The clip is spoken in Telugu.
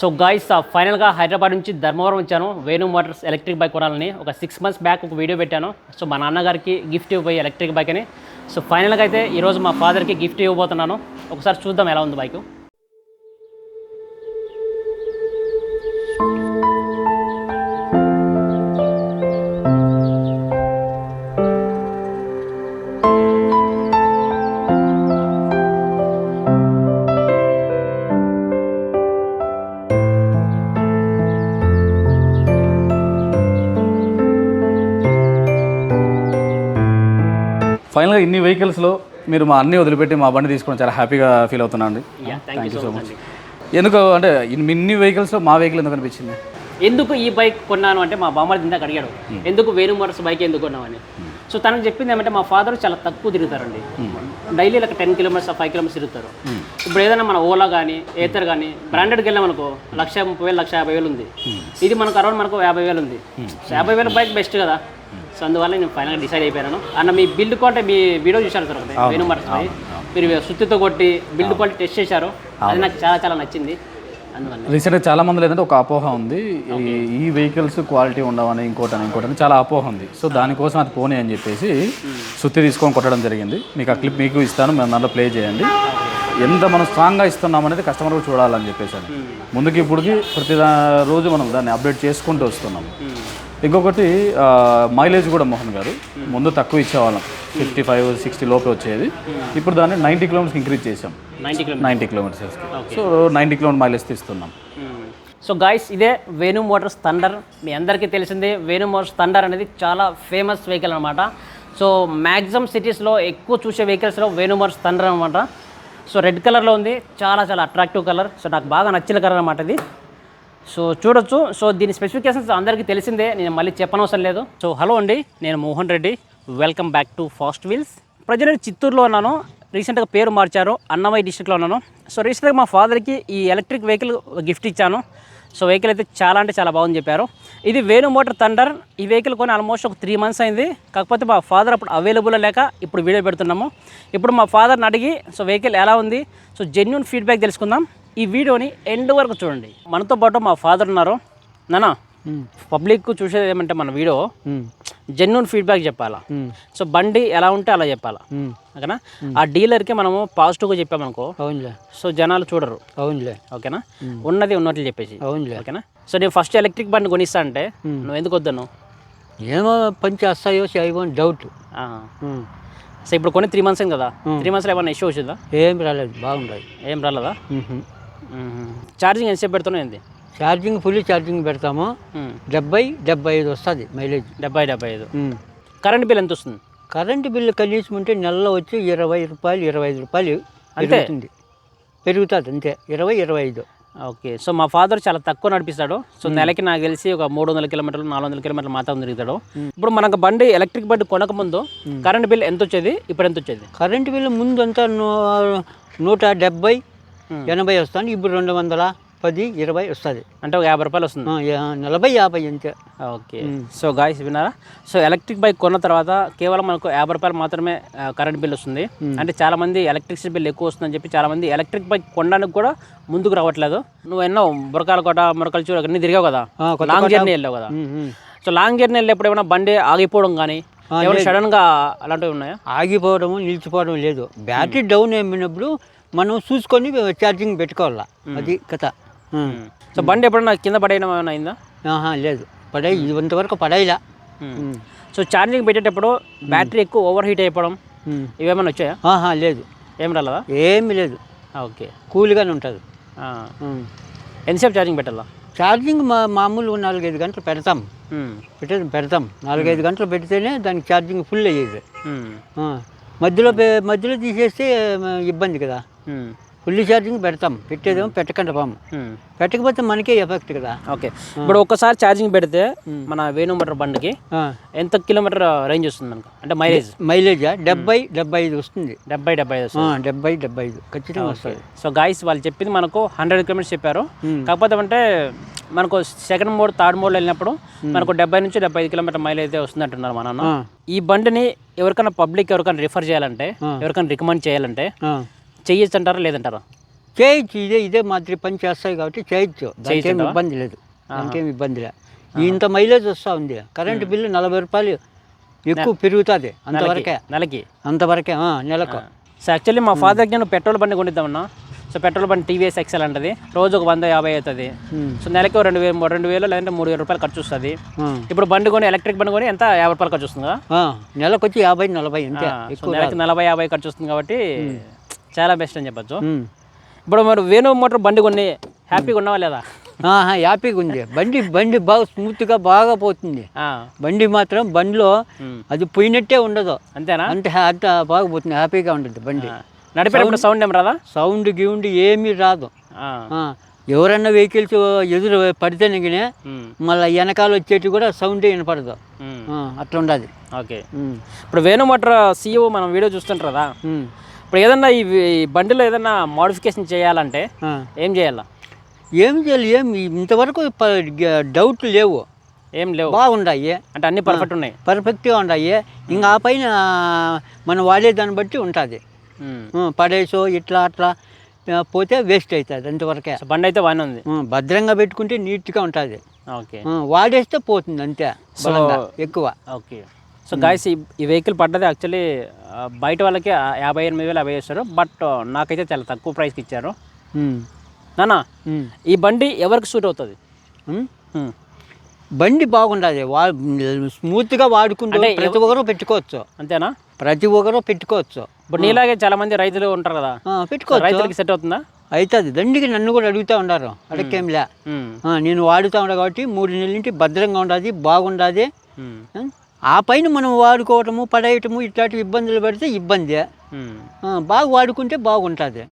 సో గాయస్ ఫైనల్గా హైదరాబాద్ నుంచి ధర్మవరం వచ్చాను. వేణు మోటార్స్ ఎలక్ట్రిక్ బైక్ కొనాలని. ఒక సిక్స్ మంత్స్ బ్యాక్ ఒక వీడియో పెట్టాను. సో మా నాన్నగారికి గిఫ్ట్ ఇవ్వబోయే ఎలక్ట్రిక్ బైక్ అని. సో ఫైనల్గా అయితే ఈరోజు మా ఫాదర్కి గిఫ్ట్ ఇవ్వబోతున్నాను. ఒకసారి చూద్దాం ఎలా ఉంది బైక్ ఫైనల్గా ఇన్ని వెహికల్స్లో మీరు మా అన్ని వదిలిపెట్టి మా బండి తీసుకోవడం చాలా హ్యాపీగా ఫీల్ అవుతున్నా అండి. థ్యాంక్ యూ సో మచ్ ఎందుకు అంటే ఇన్ని వెహికల్స్లో మా వెహికల్ ఎందుకు అనిపించింది? ఎందుకు ఈ బైక్ కొన్నాను అంటే మా బామ్మడి ఇందాక అడిగాడు ఎందుకు వేణు మోటార్స్ బైక్ ఎందుకు కొన్నామని సో తనకు చెప్పింది ఏమంటే మా ఫాదర్ చాలా తక్కువ తిరుగుతారండి. డైలీ ఒక టెన్ కిలోమీటర్స్ ఫైవ్ కిలోమీటర్స్ తిరుగుతారు. ఇప్పుడు ఏదైనా మన ఓలా కానీ ఏతర్ కానీ బ్రాండెడ్కి వెళ్ళాం అనుకో లక్ష ముప్పై వేలు లక్ష యాభై వేలు ఉంది. ఇది మనకు అరౌండ్ మనకు యాభై వేలు ఉంది. యాభై వేల బైక్ బెస్ట్ కదా. సో అందువల్ల నేను ఫైనల్గా డిసైడ్ అయిపోయాను అన్న మీ బిల్డ్ క్వాలిటీ మీ వీడియో చూశాను సార్ ఒకటి వేణు బైక్ మీరు సుత్తితో కొట్టి బిల్డ్ క్వాలిటీ టెస్ట్ చేశారు. అది నాకు చాలా చాలా నచ్చింది. రీసెంట్గా చాలా మంది లేదంటే ఒక అపోహ ఉంది. ఈ ఈ వెహికల్స్ క్వాలిటీ ఉండవని ఇంకోటని ఇంకోటని చాలా అపోహ ఉంది. సో దానికోసం అది పోనీ అని చెప్పేసి సుత్తి తీసుకొని కొట్టడం జరిగింది. మీకు ఆ క్లిప్ మీకు ఇస్తాను మేము దాంట్లో ప్లే చేయండి. ఎంత మనం స్ట్రాంగ్గా ఇస్తున్నాం అనేది కస్టమర్ చూడాలని చెప్పేసి అని. ముందుకి ఇప్పటికి ప్రతి రోజు మనం దాన్ని అప్డేట్ చేసుకుంటూ వస్తున్నాం. ఇంకొకటి మైలేజ్ కూడా మోహన్ గారు. ముందు తక్కువ ఇచ్చేవాళ్ళం. ఫిఫ్టీ ఫైవ్ సిక్స్టీ లోపే వచ్చేది. ఇప్పుడు దాన్ని నైంటీ కిలోమీటర్స్ ఇంక్రీజ్ చేసాం ninety kilometres. So ninety kilometre mileage తీస్తున్నాం. సో గాయస్ ఇదే వేణు మోటార్స్ థండర్ మీ అందరికీ తెలిసిందే వేణు మోటార్స్ థండర్ అనేది చాలా ఫేమస్ వెహికల్ అనమాట సో మ్యాక్సిమం సిటీస్లో ఎక్కువ చూసే వెహికల్స్లో వేణు మోటార్స్ థండర్ అనమాట సో రెడ్ కలర్లో ఉంది. చాలా చాలా అట్రాక్టివ్ కలర్ సో నాకు బాగా నచ్చిన కలర్ అనమాట ఇది. సో చూడొచ్చు. సో దీని స్పెసిఫికేషన్స్ అందరికీ తెలిసిందే. నేను మళ్ళీ చెప్పనవసరం లేదు. సో హలో అండి నేను Mohan Reddy. Welcome back to fast wheels present చిత్తూరులో ఉన్నాను. రీసెంట్గా పేరు మార్చారు. అన్నమయ్య డిస్ట్రిక్ట్లో ఉన్నాను. సో రీసెంట్గా మా ఫాదర్కి ఈ ఎలక్ట్రిక్ వెహికల్ గిఫ్ట్ ఇచ్చాను. సో వెహికల్ అయితే చాలా అంటే చాలా బాగుంది చెప్పారు. ఇది వేణు మోటార్ థండర్. ఈ వెహికల్ కొని ఆల్మోస్ట్ ఒక త్రీ మంత్స్ అయింది. కాకపోతే మా ఫాదర్ అప్పుడు అవైలబుల్ లేక ఇప్పుడు వీడియో పెడుతున్నాము. ఇప్పుడు మా ఫాదర్ని అడిగి సో వెహికల్ ఎలా ఉంది? సో జెన్యున్ ఫీడ్బ్యాక్ తెలుసుకుందాం. ఈ వీడియోని ఎండ్ వరకు చూడండి. మనతో పాటు మా ఫాదర్ ఉన్నారు. నానా పబ్లిక్ చూసేది ఏమంటే మన వీడియో జెన్యున్ ఫీడ్బ్యాక్ చెప్పాలా? సో బండి ఎలా ఉంటే అలా చెప్పాలా? ఓకేనా? ఆ డీలర్కి మనము పాజిటివ్గా చెప్పామనుకో అవునులే. సో జనాలు చూడరు. అవునులే. ఓకేనా? ఉన్నది ఉన్నట్లు చెప్పేసి. అవునులే. ఓకేనా? సో నేను ఫస్ట్ ఎలక్ట్రిక్ బండి కొనిస్తా అంటే నువ్వు ఎందుకు వద్దాను ఏమో పని చేస్తాయో చేయవో అని డౌట్ సో ఇప్పుడు కొని త్రీ మంత్స్ కదా? త్రీ మంత్స్లో ఏమైనా ఇష్యూ వచ్చిందా? ఏం రాలేదు. బాగుండాయి ఏం రాలేదా? ఛార్జింగ్ ఎంతసేపు పెడుతున్నావు ఏంది? ఛార్జింగ్ ఫుల్ ఛార్జింగ్ పెడతాము. డెబ్బై డెబ్బై ఐదు వస్తుంది మైలేజ్ డెబ్బై డెబ్బై ఐదు. కరెంట్ బిల్ ఎంత వస్తుంది? కరెంటు బిల్లు కనీసం ఉంటే నెలలో వచ్చి ఇరవై రూపాయలు ఇరవై ఐదు రూపాయలు పెరుగుతుంది. పెరుగుతుంది అంతే. ఇరవై ఇరవై ఐదు. ఓకే. సో మా ఫాదర్ చాలా తక్కువ నడిపిస్తాడు. సో నెలకి నాకు తెలిసి ఒక మూడు వందల కిలోమీటర్లు నాలుగు వందల కిలోమీటర్లు మాత్రం తిరుగుతాడు ఇప్పుడు మనకు బండి ఎలక్ట్రిక్ బండి కొనక ముందు కరెంట్ బిల్ ఎంత వచ్చేది ఇప్పుడు ఎంత వచ్చేది కరెంటు బిల్లు ముందు అంతా నూ- నూట డెబ్బై ఎనభై వస్తుంది ఇప్పుడు రెండు వందల పది ఇరవై వస్తుంది. అంటే ఒక యాభై రూపాయలు వస్తుంది. నలభై యాభై అంతే. ఓకే. సో గాయస్ విన్నారా? సో ఎలక్ట్రిక్ బైక్ కొన్న తర్వాత కేవలం మనకు యాభై రూపాయలు మాత్రమే కరెంట్ బిల్ వస్తుంది. అంటే చాలా మంది ఎలక్ట్రిసిటీ బిల్ ఎక్కువ వస్తుందని చెప్పి చాలా మంది ఎలక్ట్రిక్ బైక్ కొనడానికి కూడా ముందుకు రావట్లేదు. నువ్వు ఎన్నో బురకాల కోట మురకలు చూడ అన్ని తిరిగావు కదా. లాంగ్ జర్నీ వెళ్ళావు కదా. సో లాంగ్ జర్నీ వెళ్ళేప్పుడు ఏమైనా బండి ఆగిపోవడం కానీ సడన్గా అలాంటివి ఉన్నాయా? ఆగిపోవడము నిలిచిపోవడం లేదు. బ్యాటరీ డౌన్ అయినప్పుడు మనం చూసుకొని ఛార్జింగ్ పెట్టుకోవాలా. అది కథ. సో బండి ఎప్పుడైనా కింద పడేయడం ఏమైనా అయిందా? ఆహా లేదు. పడాయి ఇంతవరకు పడాయిలా. ఉమ్. సో ఛార్జింగ్ పెట్టేటప్పుడు బ్యాటరీ ఎక్కువ ఓవర్ హీట్ అయిపోవడం. ఇవేమైనా వచ్చాయా? ఆహా లేదు. ఏం రాలేదా? ఏమీ లేదు. ఓకే. కూల్గానే ఉంటుంది. ఎంతసేపు ఛార్జింగ్ పెట్టాలా? ఛార్జింగ్ మా మామూలుగా నాలుగైదు గంటలు పెడతాం. పెట్టేది పెడతాం నాలుగైదు గంటలు పెడితేనే దానికి ఛార్జింగ్ ఫుల్ అయ్యేది. మధ్యలో మధ్యలో తీసేస్తే ఇబ్బంది కదా. ఫుల్ ఛార్జింగ్ పెడతాం. పెట్టేదేమో పెట్టకుండా పాము ఉమ్. పెట్టకపోతే మనకే ఎఫెక్ట్ కదా. ఓకే. ఇప్పుడు ఒక్కసారి ఛార్జింగ్ పెడితే మన వేణు మోటార్ బండికి. ఎంత కిలోమీటర్ రేంజ్ వస్తుంది మనకు అంటే మైలేజ్? మైలేజా? డెబ్బై డెబ్బై ఐదు వస్తుంది. డెబ్బై డెబ్బై ఐదు డెబ్బై డెబ్బై ఐదు. ఖచ్చితంగా వస్తుంది. సో గాయస్ వాళ్ళు చెప్పింది మనకు హండ్రెడ్ కిలోమీటర్స్ చెప్పారు. కాకపోతే అంటే మనకు సెకండ్ మోడ్ థర్డ్ మోడ్ వెళ్ళినప్పుడు మనకు డెబ్బై నుంచి డెబ్బై ఐదు కిలోమీటర్ మైల్ అయితే వస్తుంది అంటున్నారు మా నాన్న. ఆ. ఈ బండిని ఎవరికైనా పబ్లిక్ ఎవరికైనా రిఫర్ చేయాలంటే ఎవరికైనా రికమెండ్ చేయాలంటే ఆ. చెయ్యొచ్చు అంటారా లేదంటారా? చేయొచ్చు ఇదే ఇదే మాదిరి పని చేస్తాయి కాబట్టి చేయొచ్చు. దానికేం? ఇబ్బంది లేదు. దానికేం ఇబ్బంది లేదు. ఇంత మైలేజ్ వస్తూ ఉంది. కరెంటు బిల్లు నలభై రూపాయలు ఎక్కువ పెరుగుతుంది అంతవరకే. నెలకి అంతవరకే ఆ, నెలకు. సో యాక్చువల్లీ మా ఫాదర్కి నేను పెట్రోల్ బండి కొనిద్దామన్నా. సో పెట్రోల్ బండి టీవీఎస్ ఎక్సెల్ అంటది. రోజు ఒక వంద యాభై అవుతుంది. సో నెలకి రెండు వేలు రెండు వేలు లేదంటే మూడు వేల రూపాయలు ఖర్చు వస్తుంది. ఇప్పుడు బండి కొని ఎలక్ట్రిక్ బండి కొని ఎంత? యాభై రూపాయలు ఖర్చు వస్తుందా? నెలకు వచ్చి యాభై నలభై నెలకి నలభై యాభై ఖర్చు వస్తుంది కాబట్టి చాలా బెస్ట్ అని చెప్పొచ్చు. ఇప్పుడు మరి వేణు మోటార్ బండి కొన్ని హ్యాపీగా ఉన్నావా లేదా? హ్యాపీగా ఉంది. బండి బండి బాగా స్మూత్గా బాగా పోతుంది. బండి మాత్రం బండిలో. అది పోయినట్టే ఉండదు. అంతేనా? అంత హ్యా- అంత బాగా పోతుంది హ్యాపీగా ఉంటుంది బండి. నడిపేటప్పుడు సౌండ్ ఏం రాదా? సౌండ్ గిౌండ్ ఏమీ రాదు. ఎవరన్నా వెహికల్స్ ఎదురు పడితేనే ఉమ్, మళ్ళీ వెనకాల వచ్చేటి కూడా సౌండ్ వినపడదు. అట్లా ఉండదు. ఓకే. ఇప్పుడు వేణు మోటార్ సీఈఓ మనం వీడియో చూస్తుంటారు కదా. ఇప్పుడు ఏదన్నా ఈ బండిలో ఏదన్నా మోడిఫికేషన్ చేయాలంటే. ఏం చేయాలా? ఏం చేయాలి ఏం ఇంతవరకు డౌట్ లేవు. ఏం లేవు. బాగుండాయి. అంటే అన్ని పర్ఫెక్ట్ ఉన్నాయి. పర్ఫెక్ట్గా ఉన్నాయి ఇంకా ఆ పైన మనం వాడే దాన్ని బట్టి ఉంటుంది. పడేసో ఇట్లా అట్లా పోతే వేస్ట్ అవుతుంది అంతవరకే. బండి అయితే బాగానే ఉంది. భద్రంగా పెట్టుకుంటే నీట్గా ఉంటుంది. ఓకే. వాడేస్తే పోతుంది అంతే ఎక్కువ. ఓకే. సో గాయస్ ఈ ఈ వెహికల్ పడ్డది యాక్చువల్లీ బయట వాళ్ళకి యాభై ఎనిమిది వేలు యాభై చేస్తారు బట్ నాకైతే చాలా తక్కువ ప్రైస్కి ఇచ్చారు. ఉమ్. నానా ఉమ్. ఈ బండి ఎవరికి సూట్ అవుతుంది. బండి బాగుండదు వా స్మూత్గా వాడుకుంటూ ప్రతి ఒక్కరు పెట్టుకోవచ్చు. అంతేనా? ప్రతి ఒక్కరు పెట్టుకోవచ్చు. ఇప్పుడు నీలాగే చాలా మంది రైతులు ఉంటారు కదా. పెట్టుకోవచ్చు. రైతులకి సెట్ అవుతుందా? అవుతుంది. దండికి నన్ను కూడా అడుగుతూ ఉండారు అడగకేంలే నేను వాడుతూ ఉండా కాబట్టి మూడు నెలల నుంచి భద్రంగా ఉండదు బాగుండదు ఉమ్. ఆ పైన మనం వాడుకోవటము పడేయటము ఇట్లాంటి ఇబ్బందులు పడితే ఇబ్బంది. బాగా వాడుకుంటే బాగుంటుంది.